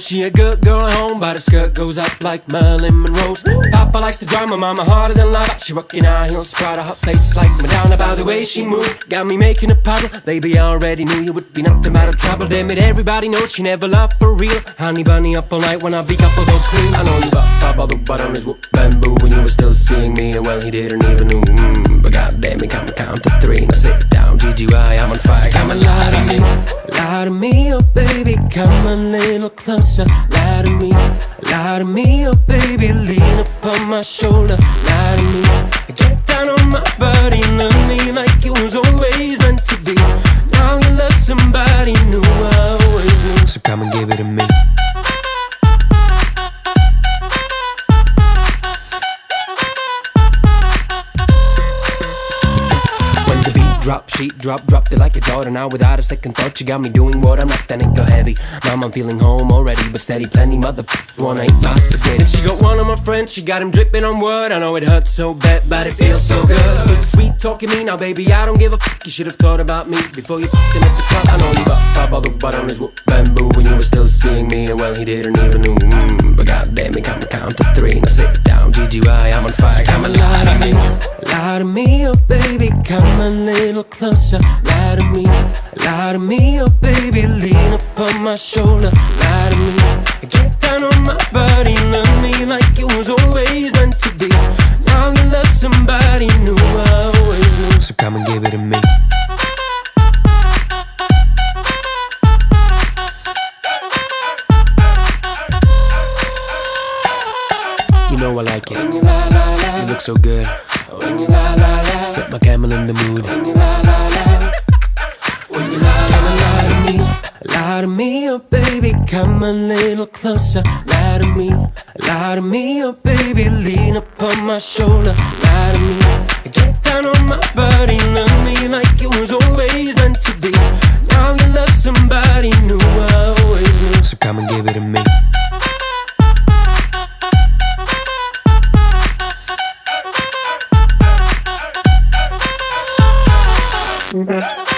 She a good girl at home, but her skirt goes up like Marilyn Monroe's. Papa likes to the drama, mama harder than lava. She rockin' high heels, proud of her face like Madonna. By the way she moved, got me making a puddle. Baby, I already knew you would be nothing but a trouble. Damn it, everybody knows she never loved for real. Honey bunny up all night when I beat up all those queens. I know you got pop all the butter on his bamboo when you were still seeing me. And well, he didn't even know. Mm, but oh baby, come a little closer. Lie to me, lie to me, oh baby, lean upon my shoulder. Lie to me, get down on my body, love me like it was always meant to be. Now you love somebody new, I always knew. So come and give it to me. Drop, sheet drop, dropped it like it's order now without a second thought. You got me doing what I'm not, then it go heavy. Mom, I'm feeling home already, but steady, plenty mother wanna eat my spaghetti. And she got one of my friends, she got him dripping on wood. I know it hurts so bad, but it feels so good. Sweet talking me now, baby, I don't give a fuck. You should have thought about me before you him at the club. I know you got all the on his bamboo when you were still seeing me, and well, he didn't even know. Mm, baby, come a little closer. Lie to me, lie to me, oh baby, lean upon my shoulder. Lie to me, get down on my body, love me like it was always meant to be. Now you love somebody new, I always knew. So come and give it to me. You know I like it. You look so good. When you la la la, set my camel in the mood. When you la la la, when you la la lie to me, lie to me, oh baby, come a little closer. Lie to me, lie to me, oh baby, lean upon my shoulder. Lie to me, Mm-hmm.